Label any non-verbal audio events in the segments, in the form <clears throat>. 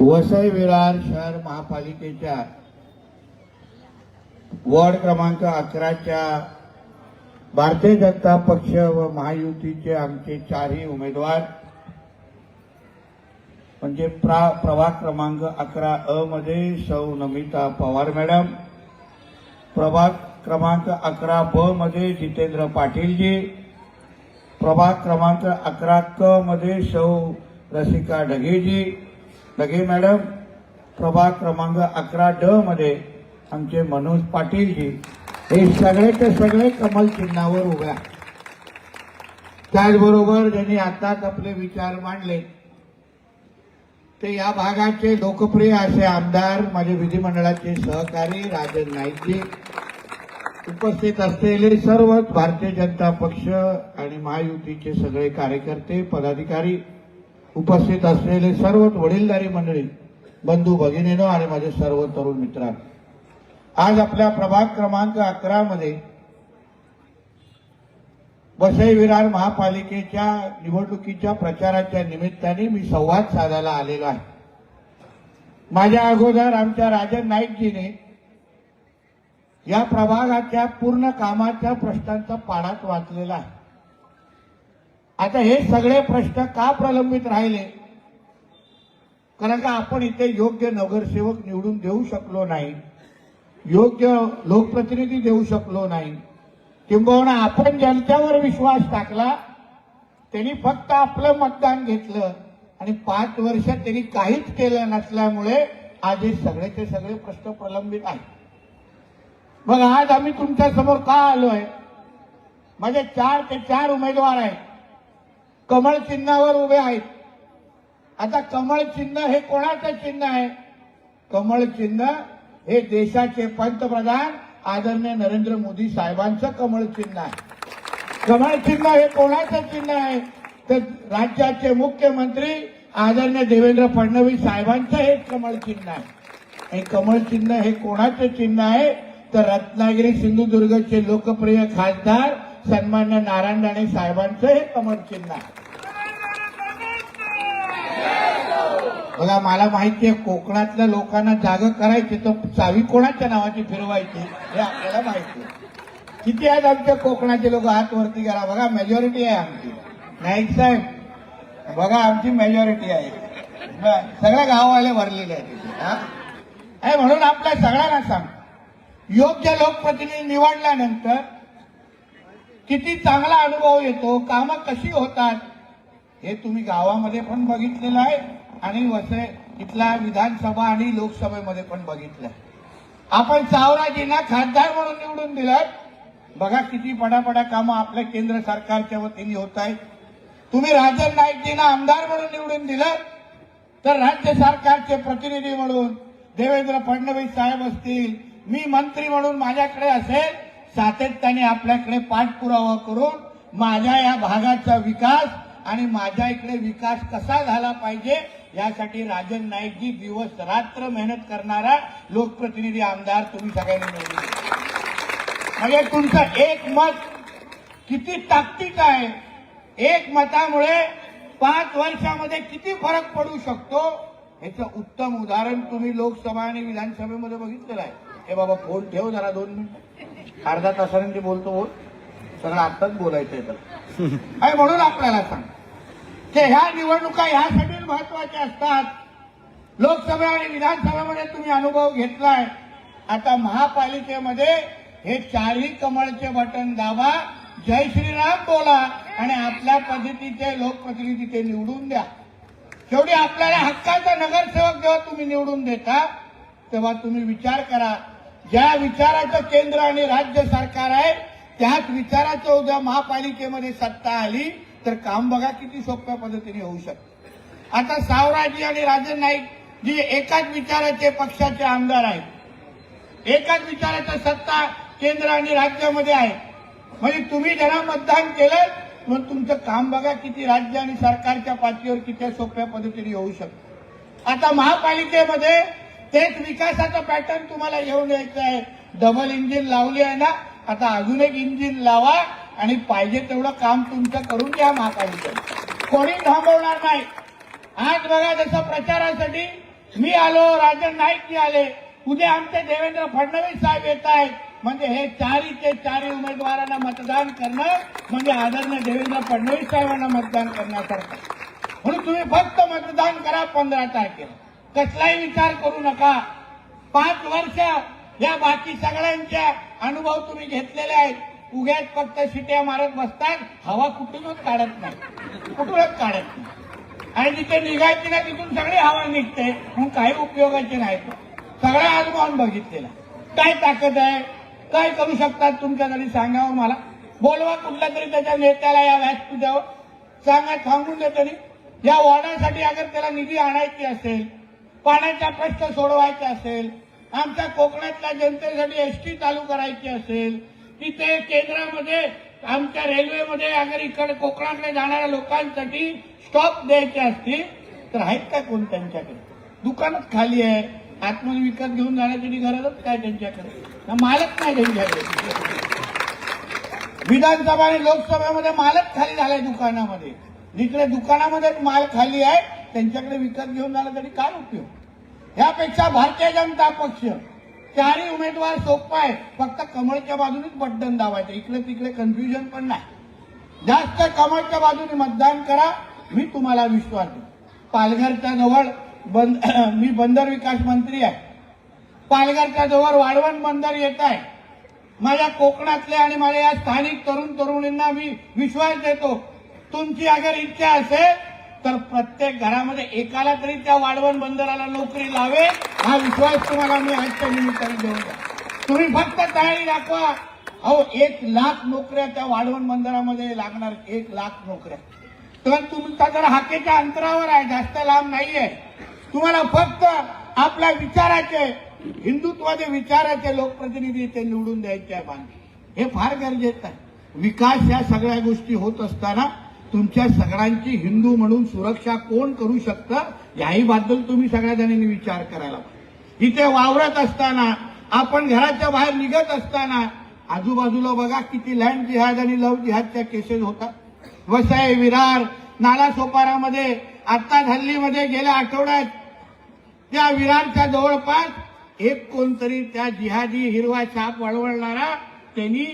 वसई विरार शहर महापालिकेच्या वॉर्ड क्रमांक अकराच्या भारतीय जनता पक्ष व महायुतीचे आमचे चारही उमेदवार म्हणजे प्रा प्रभाग क्रमांक अकरा अ मध्ये सौ नमिता पवार मॅडम प्रभाग क्रमांक अकरा ब मध्ये जितेंद्र पाटीलजी प्रभाग क्रमांक अकरा क मध्ये सौ रसिका ढगेजी. ढगे मॅडम प्रभाग क्रमांक अकरा ड मध्ये आमचे मनोज पाटीलजी. हे सगळे ते सगळे कमल चिन्हावर उभ्या. त्याचबरोबर ज्यांनी आताच आपले विचार मांडले ते या भागाचे लोकप्रिय असे आमदार माझे विधिमंडळाचे सहकारी राजन नाईकजी. उपस्थित असलेले सर्वच भारतीय जनता पक्ष आणि महायुतीचे सगळे कार्यकर्ते पदाधिकारी उपस्थित असलेले सर्वच वडीलधारी मंडळी बंधू भगिनीनो आणि माझे सर्व तरुण मित्रांनो आज आपल्या प्रभाग क्रमांक अकरा मध्ये वसई विरार महापालिकेच्या निवडणुकीच्या प्रचाराच्या निमित्ताने मी संवाद साधायला आलेलो आहे. माझ्या अगोदर आमच्या राजन नाईकजीने या प्रभागाच्या पूर्ण कामाच्या प्रश्नांचा पाडाच वाचलेला आहे. आता हे सगळे प्रश्न का प्रलंबित राहिले? कारण का आपण इथे योग्य नगरसेवक निवडून देऊ शकलो नाही योग्य लोकप्रतिनिधी देऊ शकलो नाही. किंबहुना आपण ज्यांच्यावर विश्वास टाकला त्यांनी फक्त आपलं मतदान घेतलं आणि पाच वर्ष त्यांनी काहीच केलं नसल्यामुळे आज हे सगळेचे सगळे प्रश्न प्रलंबित आहेत. मग आज आम्ही तुमच्यासमोर का आहे माझे चार ते चार उमेदवार आहेत. कमळ चिन्हावर उभे आहेत. आता कमळ चिन्ह हे कोणाचं चिन्ह आहे? कमळ चिन्ह हे देशाचे पंतप्रधान आदरणीय नरेंद्र मोदी साहेबांचं कमळ चिन्ह आहे. कमळ चिन्ह हे कोणाचं चिन्ह आहे? तर राज्याचे मुख्यमंत्री आदरणीय देवेंद्र फडणवीस साहेबांचं हे कमळ चिन्ह आहे. आणि कमळ चिन्ह हे कोणाचं चिन्ह आहे? तर रत्नागिरी सिंधुदुर्गचे लोकप्रिय खासदार सन्मान्य नारायण राणे साहेबांचं हे कमळ चिन्ह. आहे बघा मला माहितीये कोकणातल्या लोकांना जाग करायची तर चावी कोणाच्या नावाची फिरवायची हे आपल्याला माहिती आहे. किती आहेत आमच्या कोकणाचे लोक? हात वरती करा बघा मेजॉरिटी आहे आमची. नाईक साहेब बघा आमची मेजॉरिटी आहे. बरं, सगळ्या गाववाले भरलेले आहेत म्हणून आपल्या सगळ्यांना सांग योग्य लोकप्रतिनिधी निवडल्यानंतर किती चांगला अनुभव येतो कामं कशी होतात हे तुम्ही गावामध्ये पण बघितलेलं आहे आणि वसे इथल्या विधानसभा आणि लोकसभेमध्ये पण बघितलं आपण सावराजींना खासदार म्हणून निवडून दिलं बघा किती पडापडा कामं आपल्या केंद्र सरकारच्या वतीने होत आहेत. तुम्ही राजन नाईकजींना आमदार म्हणून निवडून दिलं तर राज्य सरकारचे प्रतिनिधी म्हणून देवेंद्र फडणवीस साहेब असतील मी मंत्री म्हणून माझ्याकडे असेल सातत्याने आपल्याकडे पाठपुरावा करून माझ्या या भागाचा विकास आणि माझ्या इकडे विकास कसा झाला पाहिजे यासाठी राजन नाईकजी दिवस रात्र मेहनत करणारा लोकप्रतिनिधी आमदार तुम्ही सगळ्यांनी मिळवले म्हणजे तुमचं एक मत किती ताकदीचं आहे? एक मतामुळे पाच वर्षामध्ये किती फरक पडू शकतो? याचं उत्तम उदाहरण तुम्ही लोकसभा आणि विधानसभेमध्ये बघितलेलं आहे. हे बाबा फोन ठेव जरा दोन मिनिट. अर्धा तासाने ते बोलतो बोल. सगळं आत्ताच बोलायचंय तर. <laughs> म्हणून आपल्याला सांग. की ह्या निवडणुका ह्यासाठी महत्त्वाच्या असतात. लोकसभा आणि विधानसभेमध्ये तुम्ही अनुभव घेतलाय. आता महापालिकेमध्ये हे चारही कमळचे बटन दाबा. जय श्रीराम बोला आणि आपल्या पद्धतीचे लोकप्रतिनिधी ते निवडून द्या. शेवटी आपल्याला हक्काचा नगरसेवक जेव्हा तुम्ही निवडून देता तेव्हा तुम्ही विचार करा. ज्या विचाराचं केंद्र आणि राज्य सरकार आहे त्याच विचाराचं उद्या महापालिकेमध्ये सत्ता आली तर काम बघा किती सोप्या पद्धतीने होऊ शकतं. आता सावराजी आणि राजन नाईक जी एकाच विचाराचे पक्षाचे आमदार आहेत एकाच विचाराचा सत्ता केंद्र आणि राज्यामध्ये आहे. म्हणजे तुम्ही ज्यांना मतदान केलं मग तुमचं काम बघा किती राज्य आणि सरकारच्या पातळीवर किती सोप्या पद्धतीने होऊ शकतं. आता महापालिकेमध्ये तेच विकासाचं पॅटर्न तुम्हाला घेऊन यायचं आहे. डबल इंजिन लावली आहे ना आता अजून एक इंजिन लावा आणि पाहिजे तेवढं काम तुमचं करून घ्या महाकालीचं कोणी थांबवणार नाही. आज बघा जसं प्रचारासाठी मी आलो राजन नाईकजी आले. उद्या आमचे देवेंद्र फडणवीस साहेब येत आहेत. म्हणजे हे चारीचे चारी उमेदवारांना मतदान करणं म्हणजे आदरणीय देवेंद्र फडणवीस साहेबांना मतदान करण्यासारखं. म्हणून तुम्ही फक्त मतदान करा पंधरा तारखेला कसलाही विचार करू नका. पाच वर्ष या बाकी सगळ्यांच्या अनुभव तुम्ही घेतलेले आहेत. उग्यात फक्त शिट्या मारत बसतात हवा कुठूनच काढत नाही. कुठूनच काढत नाही. आणि जिथे निघायची ना तिथून सगळी हवा निघते. म्हणून काही उपयोगाचे नाही. सगळ्या अनुभवान बघितलेला. काय ताकद आहे? काय करू शकतात तुमच्याकडे सांगावं हो मला. बोलवा कुठल्या तरी त्याच्या नेत्याला या व्यासपीठावर. सांगा सांगून दे तरी या वॉर्डासाठी अगर त्याला निधी आणायची असेल पाण्याचा प्रश्न सोडवायचा असेल आमच्या कोकणातल्या जनतेसाठी एसटी चालू करायची असेल तिथे केंद्रामध्ये आमच्या रेल्वेमध्ये अगर इकडे कोकणाकडे जाणाऱ्या लोकांसाठी स्टॉप द्यायचे असतील तर आहेत का कोण त्यांच्याकडे? दुकानच खाली आहे. आतमध्ये विकत घेऊन जाण्यासाठी गरजच काय त्यांच्याकडे? मालक नाही त्यांच्याकडे. विधानसभा आणि लोकसभेमध्ये मालक खाली झालाय दुकानामध्ये. जिकडे दुकानामध्ये माल खाली आहे त्यांच्याकडे विकत घेऊन जाणं तरी काय उपयोग? यापेक्षा भारतीय जनता पक्ष चारही उमेदवार सोपा आहे. फक्त कमळच्या बाजूनेच बटन दाबायचं. इकडे तिकडे कन्फ्युजन पण नाही. जास्त कमळच्या बाजूने मतदान करा. मी तुम्हाला विश्वास देतो पालघरच्या जवळ बंद <clears throat> मी बंदर विकास मंत्री आहे. पालघरच्या जवळ वाढवण बंदर येत आहे. माझ्या कोकणातले आणि माझ्या या स्थानिक तरुण तरुणींना मी विश्वास देतो. तुमची अगर इच्छा असेल तर प्रत्येक घरामध्ये एकाला तरी त्या वाढवण बंदराला नोकरी लावे हा विश्वास तुम्हाला मी आजच्या निमित्ताने देऊन द्या तुम्ही फक्त तयारी दाखवा. अहो एक लाख नोकऱ्या त्या वाढवण बंदरामध्ये लागणार एक लाख नोकऱ्या. तर तुमचा जर हाकेच्या अंतरावर आहे जास्त लांब नाहीये. तुम्हाला फक्त आपल्या विचाराचे हिंदुत्वाचे विचाराचे लोकप्रतिनिधी ते निवडून द्यायचे आहे बांधे हे फार गरजेचं आहे. विकास या सगळ्या गोष्टी होत असताना तुमच्या सगळ्यांची हिंदू म्हणून सुरक्षा कोण करू शकतं याहीबद्दल तुम्ही सगळ्या जणांनी विचार करायला पाहिजे. इथे वावरत असताना आपण घराच्या बाहेर निघत असताना आजूबाजूला बघा किती लँड जिहाद आणि लव जिहादच्या केसेस होतात. वसई विरार नालासोपारामध्ये आत्ता हल्लीमध्ये गेल्या आठवड्यात त्या विरारच्या जवळपास एक कोणतरी त्या जिहादी हिरवा छाप वळवळणारा त्यांनी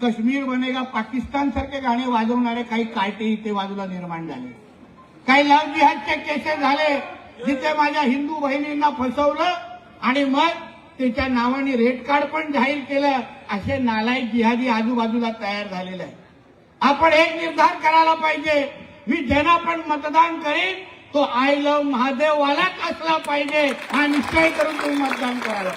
काश्मीर बनेगा पाकिस्तान सारखे गाणे वाजवणारे काही काटे इथे बाजूला निर्माण झाले. काही लव्ह जिहादचे केसेस झाले जिथे माझ्या हिंदू बहिणींना फसवलं आणि मग त्याच्या नावाने रेड कार्ड पण जाहीर केलं असे नालायक जिहादी आजूबाजूला तयार झालेले आहे आपण एक निर्धार करायला पाहिजे मी ज्यांना पण मतदान करीन तो आय लव्ह महादेववालाच असला पाहिजे हा निश्चय करून तुम्ही मतदान करायला.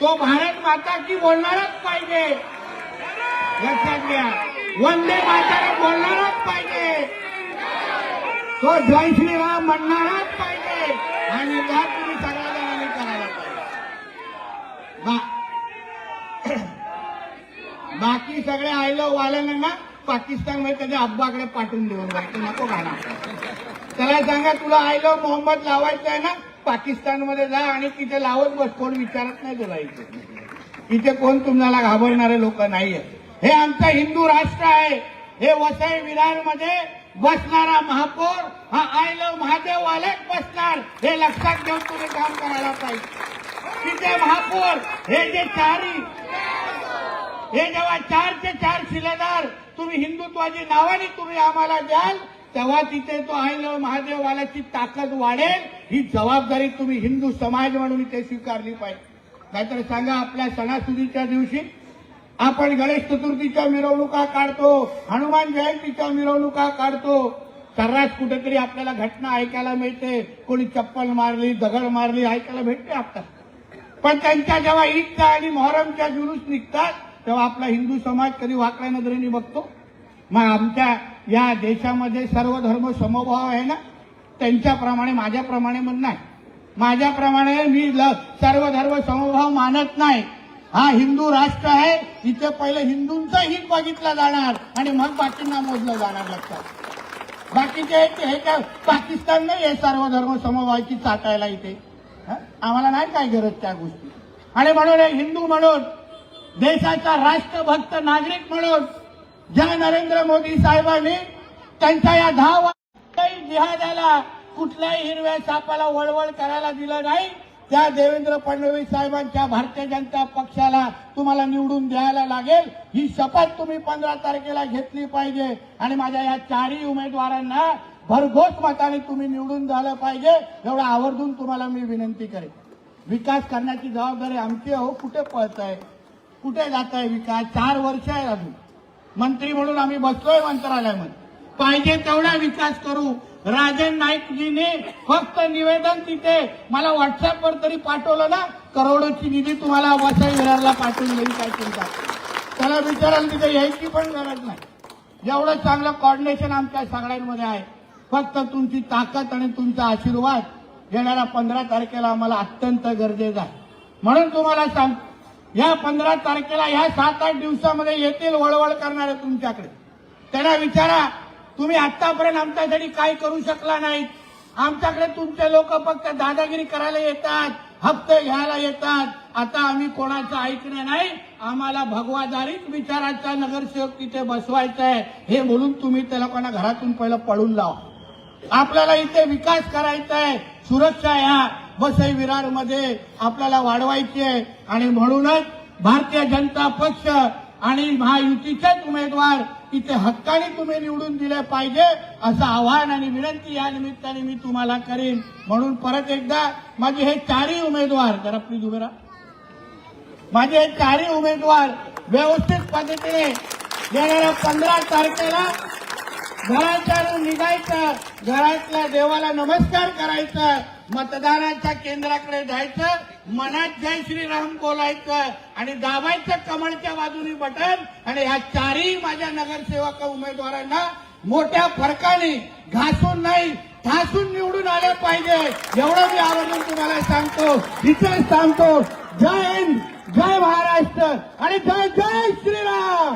तो भारत माता की बोलणारच पाहिजे. लक्षात घ्या. वंदे मातारा बोलणारच पाहिजे. तो जय श्रीराम म्हणणारच पाहिजे. आणि त्या तुम्ही सगळ्या जणांनी करायला पाहिजे. बा- <coughs> बाकी सगळे आयलो वाल्यांना पाकिस्तानमध्ये त्याच्या अब्बाकडे पाठवून देऊन जायचं. नको गाणं त्याला सांगा तुला आयलो मोहम्मद लावायचं आहे ना? पाकिस्तानमध्ये जा आणि तिथे लावत बस. कोण विचारत नाही तुला इथे. इथे कोण तुम्हाला घाबरणारे लोक नाहीये. हे आमचं हिंदू राष्ट्र आहे. हे वसई विरारमध्ये बसणारा महापौर हा आय लव महादेव वालेच बसणार. हे लक्षात घेऊन तुम्ही काम करायला पाहिजे. तिथे महापौर हे जे चारी हे जेव्हा चारचे चार शिलेदार तुम्ही हिंदुत्वाची नावाने तुम्ही आम्हाला द्याल तेव्हा तिथे तो आहे महादेववाल्याची ताकद वाढेल ही जबाबदारी तुम्ही हिंदू समाज म्हणून इथे स्वीकारली पाहिजे. नाहीतर सांगा आपल्या सणासुदीच्या दिवशी आपण गणेश चतुर्थीच्या मिरवणुका काढतो हनुमान जयंतीच्या मिरवणुका काढतो. सर्रास कुठेतरी आपल्याला घटना ऐकायला मिळते. कोणी चप्पल मारली दगड मारली ऐकायला भेटते आपल्याला. पण त्यांच्या जेव्हा ईदच्या आणि मोहरमच्या जुलूस निघतात तेव्हा आपला हिंदू समाज कधी वाकड्या नजरेने बघतो? मग आमच्या या देशामध्ये सर्व धर्म समभाव आहे ना? त्यांच्याप्रमाणे माझ्याप्रमाणे पण नाही. माझ्याप्रमाणे मी ल- सर्व धर्म समभाव मानत नाही. हा हिंदू राष्ट्र आहे इथे पहिले हिंदूंचा हित बघितला जाणार आणि मग बाकींना मोजलं जाणार लक्षात. बाकीचे हे काय पाकिस्तान नाही आहे सर्व धर्म समभावाची चाटायला इथे. आम्हाला नाही काय गरज त्या गोष्टी. आणि म्हणून हिंदू म्हणून देशाचा राष्ट्रभक्त नागरिक म्हणून ज्या नरेंद्र मोदी साहेबांनी त्यांच्या या दहा जिहादाला कुठल्याही हिरव्या सापाला वळवळ करायला दिलं नाही. त्या देवेंद्र फडणवीस साहेबांच्या भारतीय जनता पक्षाला तुम्हाला निवडून द्यायला लागेल. ही शपथ तुम्ही पंधरा तारखेला घेतली पाहिजे. आणि माझ्या या चारही उमेदवारांना भरघोस मताने तुम्ही निवडून झालं पाहिजे. एवढं आवर्जून तुम्हाला मी विनंती करेन. विकास करण्याची जबाबदारी आमची हो. कुठे पळत आहे कुठे जात आहे विकास? चार वर्ष आहे अजून. मंत्री म्हणून आम्ही बसलोय मंत्रालयामध्ये. पाहिजे तेवढा विकास करू. राजन नाईकजीने फक्त निवेदन तिथे मला व्हॉट्सअपवर तरी पाठवलं ना करोडोची निधी तुम्हाला वसई विरारला पाठवून देईल काय चिंता. त्याला विचारायला तिथे यायची पण गरज नाही. एवढं चांगलं कॉर्डिनेशन आमच्या सगळ्यांमध्ये आहे. फक्त तुमची ताकद आणि तुमचा आशीर्वाद येणाऱ्या पंधरा तारखेला आम्हाला अत्यंत गरजेचं आहे. म्हणून तुम्हाला सांग या पंधरा तारखेला ह्या सात आठ दिवसामध्ये येतील वळवळ करणारे तुमच्याकडे. त्यांना विचारा तुम्ही आतापर्यंत आमच्यासाठी काय करू शकला नाही आमच्याकडे तुमचे लोक फक्त दादागिरी करायला येतात हप्ते घ्यायला येतात. आता आम्ही कोणाचं ऐकणं नाही आम्हाला भगवादारीच विचाराचा नगरसेवक तिथे बसवायचा आहे हे बोलून तुम्ही त्या लोकांना घरातून पहिलं पळून लावा. आपल्याला इथे विकास करायचा आहे सुरक्षा या. वसई विरारमध्ये आपल्याला वाढवायची आहे. आणि म्हणूनच भारतीय जनता पक्ष आणि महायुतीचेच उमेदवार इथे हक्काने तुम्ही निवडून दिले पाहिजे असं आव्हान आणि विनंती या निमित्ताने मी तुम्हाला करीन. म्हणून परत एकदा माझे हे चारही उमेदवार जरा प्लीज उभे राहा. माझे हे चारही उमेदवार व्यवस्थित पद्धतीने येणाऱ्या पंधरा तारखेला घराच्या निघायचं घरातल्या देवाला नमस्कार करायचा मतदानाच्या केंद्राकडे जायचं मनात जय श्रीराम बोलायचं आणि दाबायचं कमळच्या बाजूनी बटन आणि ह्या चारही माझ्या नगरसेवक उमेदवारांना मोठ्या फरकाने घासून नाही ठासून निवडून आले पाहिजे. एवढं मी आवर्जून तुम्हाला सांगतो. इथेच सांगतो जय हिंद जय महाराष्ट्र आणि जय जय श्रीराम!